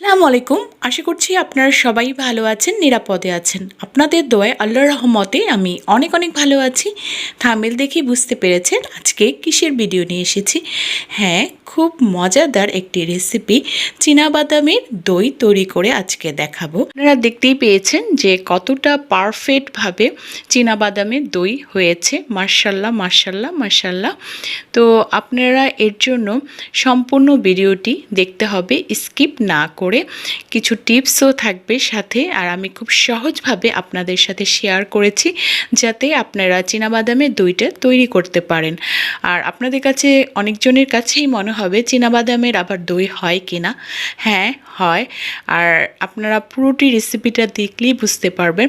আসসালামু আলাইকুম। আশা করছি আপনারা সবাই ভালো আছেন, নিরাপদে আছেন। আপনাদের দোয়ায় আল্লাহর রহমতে আমি অনেক অনেক ভালো আছি। থামেল দেখে বুঝতে পেরেছেন আজকে কিসের ভিডিও নিয়ে এসেছি। হ্যাঁ খুব মজাদার একটি রেসিপি বাদামের দই তৈরি করে আজকে দেখাবো। আপনারা দেখতেই পেয়েছেন যে কতটা পারফেক্টভাবে বাদামের দই হয়েছে। মার্শাল্লাহ মার্শাল্লাহ মার্শাল্লাহ তো আপনারা এর জন্য সম্পূর্ণ ভিডিওটি দেখতে হবে স্কিপ না করে। কিছু টিপসও থাকবে সাথে আর আমি খুব সহজভাবে আপনাদের সাথে শেয়ার করেছি যাতে আপনারা বাদামের দইটা তৈরি করতে পারেন। আর আপনাদের কাছে অনেকজনের কাছেই মনে হবে বাদামের আবার দই হয় কিনা? হ্যাঁ হয়। আর আপনারা পুরোটি রেসিপিটা দেখলেই বুঝতে পারবেন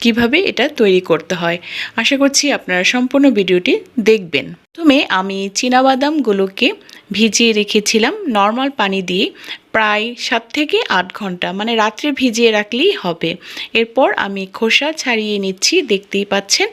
কীভাবে এটা তৈরি করতে হয়। আশা করছি আপনারা সম্পূর্ণ ভিডিওটি দেখবেন। প্রথমে আমি বাদামগুলোকে ভিজিয়ে রেখেছিলাম নর্মাল পানি দিয়ে প্রায় সাত থেকে আট ঘণ্টা মানে রাত্রে ভিজিয়ে রাখলেই হবে। এরপর আমি খোসা ছাড়িয়ে নিচ্ছি, দেখতেই পাচ্ছেন।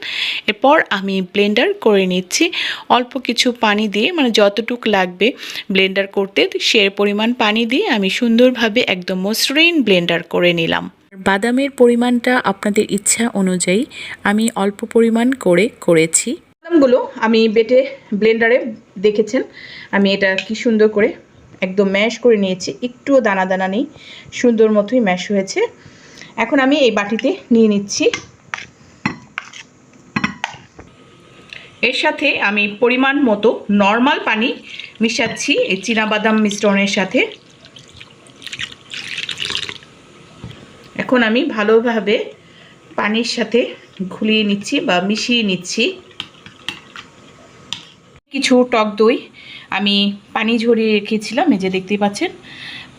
এরপর আমি ব্লেন্ডার করে নিচ্ছি। অল্প কিছু পানি দিয়ে মানে যতটুক লাগবে ব্লেন্ডার করতে, সে পরিমাণ পানি দিয়ে আমি সুন্দরভাবে একদম মসৃণ ব্লেন্ডার করে নিলাম। বাদামের পরিমাণটা আপনাদের ইচ্ছা অনুযায়ী আমি অল্প পরিমাণ করে করেছি। বাদামগুলো আমি বেটে ব্লেন্ডারে দেখেছেন। আমি এটা কি সুন্দর করে একদম ম্যাশ করে নিয়েছি। একটুও দানা দানা নেই, সুন্দর মতোই ম্যাশ হয়েছে। এখন আমি এই বাটিতে নিয়ে নিচ্ছি। এর সাথে আমি পরিমাণ মতো নর্মাল পানি মিশাচ্ছি এই বাদাম মিশ্রণের সাথে। এখন আমি ভালোভাবে পানির সাথে ঘুলিয়ে নিচ্ছি বা মিশিয়ে নিচ্ছি। কিছু টক দই আমি পানি ঝরিয়ে রেখেছিলাম, এই যে দেখতেই পাচ্ছেন।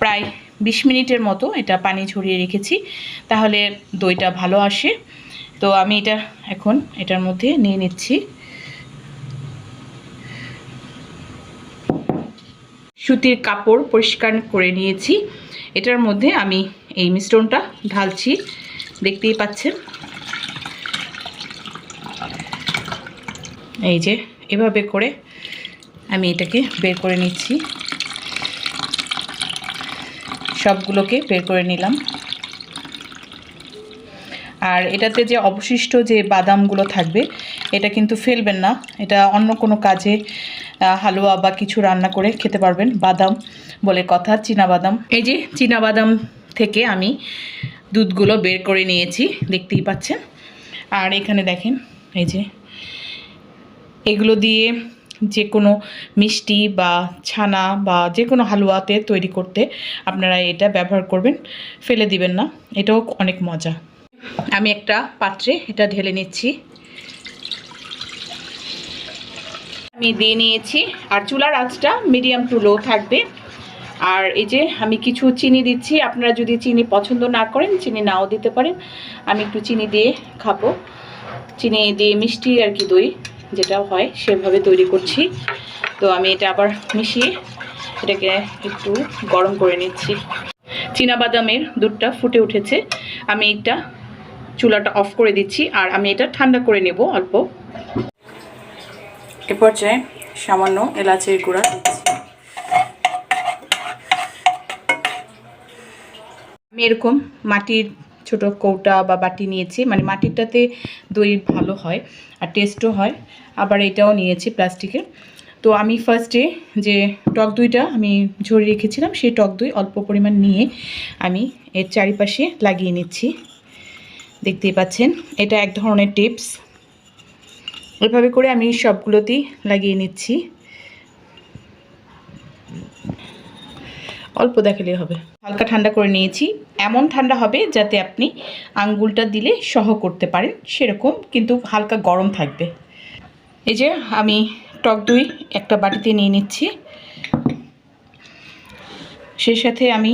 প্রায় বিশ মিনিটের মতো এটা পানি ঝরিয়ে রেখেছি, তাহলে দইটা ভালো আসে। তো আমি এটা এখন এটার মধ্যে নিয়ে নিচ্ছি। সুতির কাপড় পরিষ্কার করে নিয়েছি। এটার মধ্যে আমি এই মিশ্রণটা ঢালছি, দেখতেই পাচ্ছেন। এই যে এভাবে করে আমি এটাকে বের করে নিচ্ছি। সবগুলোকে বের করে নিলাম। আর এটাতে যে অবশিষ্ট যে বাদামগুলো থাকবে, এটা কিন্তু ফেলবেন না। এটা অন্য কোনো কাজে হালুয়া বা কিছু রান্না করে খেতে পারবেন। বাদাম বলে কথা বাদাম। এই যে বাদাম থেকে আমি দুধগুলো বের করে নিয়েছি, দেখতেই পাচ্ছেন। আর এখানে দেখেন, এই যে এগুলো দিয়ে যে কোনো মিষ্টি বা ছানা বা যে কোনো হালুয়াতে তৈরি করতে আপনারা এটা ব্যবহার করবেন। ফেলে দিবেন না, এটাও অনেক মজা। আমি একটা পাত্রে এটা ঢেলে নিচ্ছি। আমি দিয়ে নিয়েছি, আর চুলার আঁচটা মিডিয়াম টু লো থাকবে। আর এই যে আমি কিছু চিনি দিচ্ছি, আপনারা যদি চিনি পছন্দ না করেন, চিনি নাও দিতে পারেন। আমি একটু চিনি দিয়ে খাব। চিনি দিয়ে মিষ্টি আর কি দই। যেটা হয়, সেভাবে তৈরি করছি। তো আমি এটা আবার মিশিয়ে এটাকে একটু গরম করে নিচ্ছি। বাদামের দুধটা ফুটে উঠেছে। আমি এটা চুলাটা অফ করে দিচ্ছি আর আমি এটা ঠান্ডা করে নেব অল্প। এ পর্যায়ে সামান্য এলাচের গুঁড়া আমি এরকম মাটির ছোট কৌটা বা বাটি নিয়েছি। মানে মাটিরটাতে দই ভালো হয় আর টেস্টও হয়। আবার এটাও নিয়েছি প্লাস্টিকের তো আমি ফার্স্টে যে টক দইটা আমি ঝরিয়ে রেখেছিলাম, সেই টক দই অল্প পরিমাণ নিয়ে আমি এর চারিপাশে লাগিয়ে নিচ্ছি। দেখতেই পাচ্ছেন, এটা এক ধরনের টিপস এভাবে করে আমি সবগুলোতেই লাগিয়ে নিচ্ছি। অল্প দেখালে হবে। হালকা ঠান্ডা করে নিয়েছি। এমন ঠান্ডা হবে যাতে আপনি আঙ্গুলটা দিলে সহ করতে পারেন। সেরকম কিন্তু হালকা গরম থাকবে। এই যে আমি টক দই একটা বাটিতে নিয়ে নিচ্ছি। সেই সাথে আমি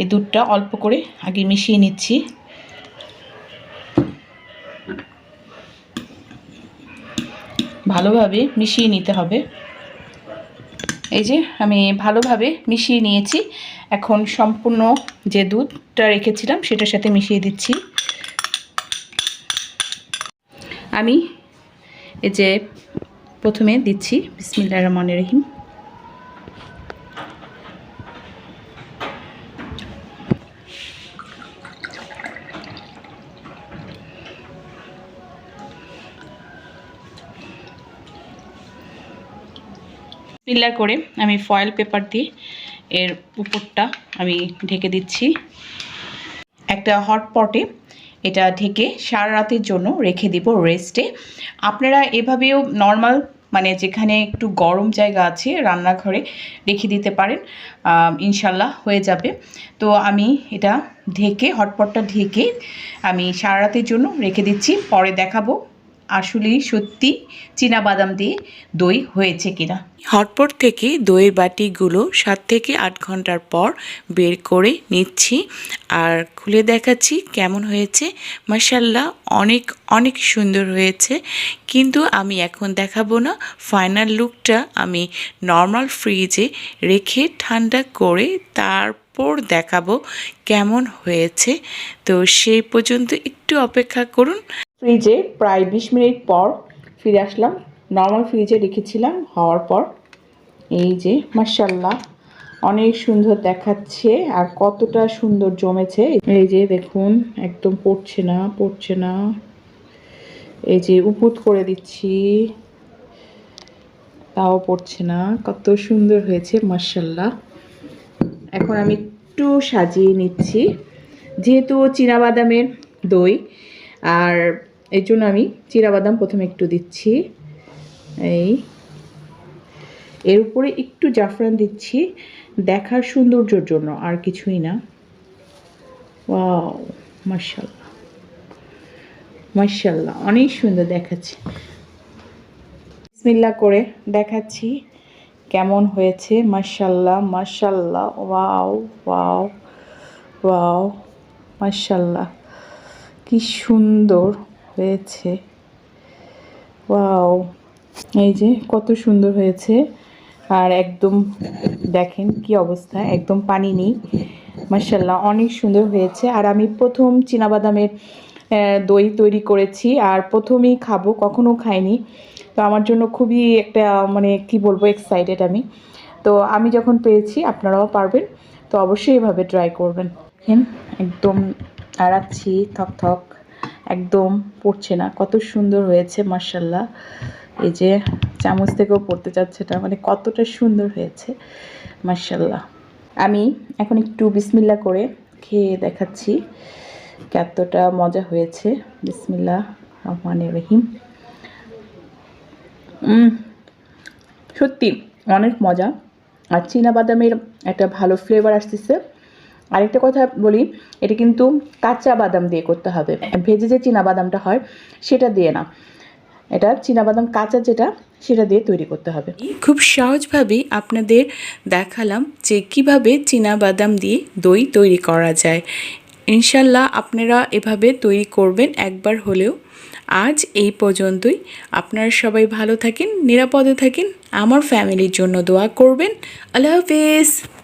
এই দুধটা অল্প করে আগে মিশিয়ে নিচ্ছি। ভালোভাবে মিশিয়ে নিতে হবে। এই যে আমি ভালোভাবে মিশিয়ে নিয়েছি। এখন সম্পূর্ণ যে দুধটা রেখেছিলাম সেটার সাথে মিশিয়ে দিচ্ছি। আমি এই যে প্রথমে দিচ্ছি বিসমিল্লা রহমান রহিম। পিল্লার করে আমি ফয়েল পেপার দিয়ে এর উপরটা আমি ঢেকে দিচ্ছি। একটা হট পটে এটা ঢেকে সারা রাতের জন্য রেখে দিব রেস্টে আপনারা এভাবেও নর্মাল মানে যেখানে একটু গরম জায়গা আছে রান্নাঘরে রেখে দিতে পারেন ইনশাল্লাহ হয়ে যাবে। তো আমি এটা ঢেকে হটপটটা ঢেকে আমি সারা রাতের জন্য রেখে দিচ্ছি, পরে দেখাবো। আসলেই সত্যি বাদাম দিয়ে দই হয়েছে কিনা? হটপট থেকে দইয়ের বাটিগুলো সাত থেকে আট ঘণ্টার পর বের করে নিচ্ছি আর খুলে দেখাচ্ছি কেমন হয়েছে। মাসাল্লাহ অনেক অনেক সুন্দর হয়েছে। কিন্তু আমি এখন দেখাবো না। ফাইনাল লুকটা আমি নর্মাল ফ্রিজে রেখে ঠান্ডা করে তারপর দেখাবো কেমন হয়েছে। তো সেই পর্যন্ত একটু অপেক্ষা করুন। ফ্রিজে প্রায় বিশ মিনিট পর ফিরে আসলাম। নর্মাল ফ্রিজে রেখেছিলাম, হওয়ার পর। এই যে মার্শাল্লাহ অনেক সুন্দর দেখাচ্ছে আর কতটা সুন্দর জমেছে। এই যে, দেখুন, একদম পড়ছে না পড়ছে না। এই যে, উপুত করে দিচ্ছি। তাও পড়ছে না, কত সুন্দর হয়েছে মার্শাল্লাহ এখন আমি একটু সাজিয়ে নিচ্ছি। যেহেতু বাদামের দই, আর এর জন্য আমি বাদাম প্রথমে একটু দিচ্ছি। এই এর উপরে একটু জাফরান দিচ্ছি দেখার সৌন্দর্যর জন্য, আর কিছুই না। ওয়াও মার্শাল্লাহ মার্শাল্লাহ অনেক সুন্দর দেখাচ্ছে। বিসমিল্লা করে দেখাচ্ছি কেমন হয়েছে মার্শাল্লাহ মার্শাল্লাহ ওয়াও ওয়াও ওয়াও মার্শাল্লাহ কি সুন্দর। হয়েছে। ওয়াও এই যে কত সুন্দর হয়েছে। আর একদম দেখেন কি অবস্থা একদম পানি নেই। মার্শাল্লাহ অনেক সুন্দর হয়েছে। আর আমি প্রথম চীনাবাদামের আহ, দই তৈরি করেছি। আর প্রথমেই খাব কখনো খাইনি। তো আমার জন্য খুবই একটা মানে কি বলব এক্সাইটেড আমি। তো আমি যখন পেয়েছি আপনারাও পারবেন। তো অবশ্যই এভাবে ট্রাই করবেন। একদম আড়াচ্ছি থক থক একদম পড়ছে না। কত সুন্দর হয়েছে মার্শাল্লাহ এই যে চামচ থেকেও পড়তে চাচ্ছে না মানে কতটা সুন্দর হয়েছে মার্শাল্লাহ আমি এখন একটু বিসমিল্লা করে খেয়ে দেখাচ্ছি কতটা মজা হয়েছে। বিসমিল্লা রহমান রহিম। সত্যি অনেক মজা। আর চীনা বাদামের একটা ভালো ফ্লেভার আসতেছে। আরেকটা কথা বলি, এটা কিন্তু কাঁচা বাদাম দিয়ে করতে হবে। ভেজে যে চীনা বাদামটা হয়, সেটা দিয়ে না। এটা বাদাম কাঁচা যেটা, সেটা দিয়ে তৈরি করতে হবে। খুব সহজভাবেই আপনাদের দেখালাম যে কীভাবে বাদাম দিয়ে দই তৈরি করা যায়। ইনশাল্লাহ আপনারা এভাবে তৈরি করবেন একবার হলেও। আজ এই পর্যন্তই। আপনারা সবাই ভালো থাকেন, নিরাপদে থাকেন। আমার ফ্যামিলির জন্য দোয়া করবেন। আল্লাহ হাফেজ।